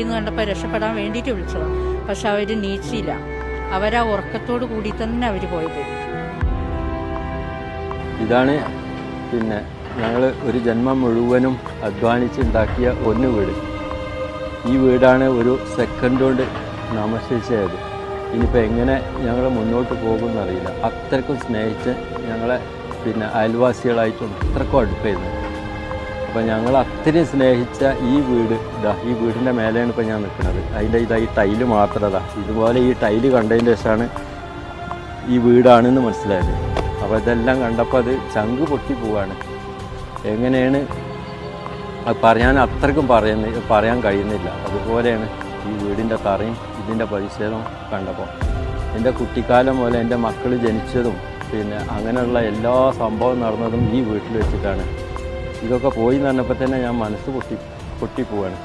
എന്ന് കണ്ടപ്പോൾ രക്ഷപ്പെടാൻ വേണ്ടിയിട്ട് വിളിച്ചതാണ് പക്ഷെ അവർ നീച്ചില്ല. അവരാ ഉറക്കത്തോട് കൂടി തന്നെ അവർ പോയത്. ഇതാണ് പിന്നെ ഞങ്ങൾ ഒരു ജന്മം മുഴുവനും അധ്വാനിച്ചുണ്ടാക്കിയ ഒന്ന് വീട്. ഈ വീടാണ് ഒരു സെക്കൻഡ് കൊണ്ട് നാമശേഷിയായത് ഇനിയിപ്പോൾ എങ്ങനെ ഞങ്ങൾ മുന്നോട്ട് പോകുമെന്നറിയില്ല. അത്രക്കും സ്നേഹിച്ച് ഞങ്ങളെ പിന്നെ അയൽവാസികളായിട്ടും അത്രക്കും അടുപ്പായിരുന്നു. അപ്പോൾ ഞങ്ങൾ അത്രയും സ്നേഹിച്ച ഈ വീട് ഇതാ ഈ വീടിന്റെ മേലെയാണ് ഇപ്പോൾ ഞാൻ നിൽക്കുന്നത്. അതിന്റെ ഇതാ ഈ ടൈൽ മാത്രതാ ഇതുപോലെ ഈ ടൈൽ കണ്ടതിന് ശേഷമാണ് ഈ വീടാണെന്ന് മനസ്സിലായത്. അപ്പോൾ ഇതെല്ലാം കണ്ടപ്പോൾ അത് ചങ്ക് പൊട്ടി പോവാണ്. എങ്ങനെയാണ് അത് പറയാൻ അത്രക്കും പറയുന്ന പറയാൻ കഴിയുന്നില്ല. അതുപോലെയാണ് ഈ വീടിന്റെ തറയും ഇതിന്റെ പരിസരവും കണ്ടപ്പോൾ എന്റെ കുട്ടിക്കാലം പോലെ എന്റെ മക്കൾ ജനിച്ചതും പിന്നെ അങ്ങനെയുള്ള എല്ലാ സംഭവം നടന്നതും ഈ വീട്ടിൽ വെച്ചിട്ടാണ്. ഇതൊക്കെ പോയി എന്ന് പറഞ്ഞപ്പോൾ തന്നെ ഞാൻ മനസ്സ് പൊട്ടി പൊട്ടിപ്പോവാണ്.